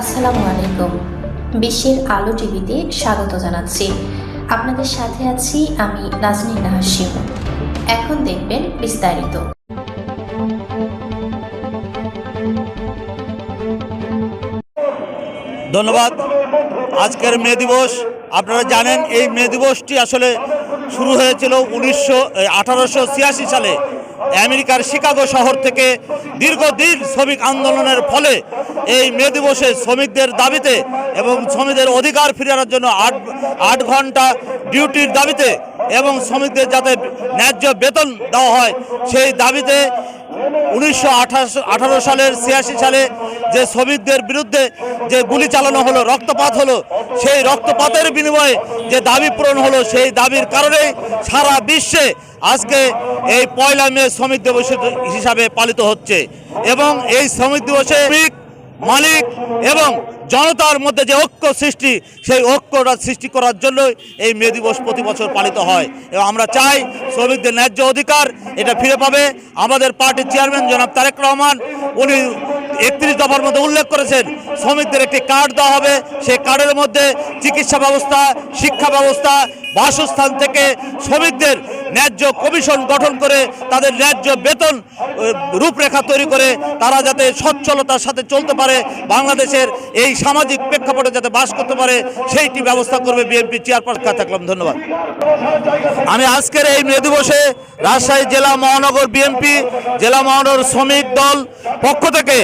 আসসালামু আলাইকুম। বিশ্বের আলো টিভিতে স্বাগত জানাচ্ছি। আপনাদের সাথে আছি আমি নাজনীন হাসিম। এখন দেখবেন বিস্তারিত। ধন্যবাদ। আজকের মে দিবস, আপনারা জানেন এই মে দিবসটি আসলে শুরু হয়েছিল উনিশশো আঠারোশো সালে। আমেরিকার শিকাগো শহর থেকে দীর্ঘদিন শ্রমিক আন্দোলনের ফলে এই মে দিবসে শ্রমিকদের দাবিতে এবং শ্রমিকদের অধিকার ফিরে আনার জন্য আট আট ঘণ্টা ডিউটির দাবিতে এবং শ্রমিকদের যাতে ন্যায্য বেতন দেওয়া হয় সেই দাবিতে উনিশশো আঠারো সালের ছিয়াশি সালে যে শ্রমিকদের বিরুদ্ধে যে গুলি চালানো হলো, রক্তপাত হলো, সেই রক্তপাতের বিনিময়ে যে দাবি পূরণ হলো, সেই দাবির কারণে সারা বিশ্বে আজকে এই পয়লা মে শ্রমিক দিবস হিসাবে পালিত হচ্ছে। এবং এই শ্রমিক দিবসে শ্রমিক, মালিক এবং জনতার মধ্যে যে ঐক্য সৃষ্টি, সেই ঐক্যটা সৃষ্টি করার জন্যই এই মে দিবস প্রতি বছর পালিত হয়। এবং আমরা চাই শ্রমিকদের ন্যায্য অধিকার, এটা ফিরে পাবে। আমাদের পার্টির চেয়ারম্যান জনাব তারেক রহমান, উনি একত্রিশ দফার মধ্যে উল্লেখ করেছেন, শ্রমিকদের একটি কার্ড দেওয়া হবে। সেই কার্ডের মধ্যে চিকিৎসা ব্যবস্থা, শিক্ষা ব্যবস্থা, বাসস্থান থেকে শ্রমিকদের ন্যায্য কমিশন গঠন করে তাদের ন্যায্য বেতন রূপরেখা তৈরি করে তারা যাতে সচ্ছলতার সাথে চলতে পারে, বাংলাদেশের এই সামাজিক প্রেক্ষাপটে যাতে বাস করতে পারে, সেইটি ব্যবস্থা করবে বিএনপি চেয়ারপারসন। থাকলাম, ধন্যবাদ। আমি আজকের এই মে দিবসে রাজশাহী জেলা মহানগর বিএনপি, জেলা মহানগর শ্রমিক দল পক্ষ থেকে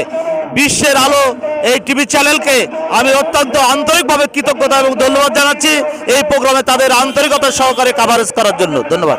বিশ্বের আলো এই টিভি চ্যানেলকে আমি অত্যন্ত আন্তরিকভাবে কৃতজ্ঞতা এবং ধন্যবাদ জানাচ্ছি এই প্রোগ্রামে তাদের আন্তরিকতা সহকারে কাভারেজ করার জন্য। ধন্যবাদ।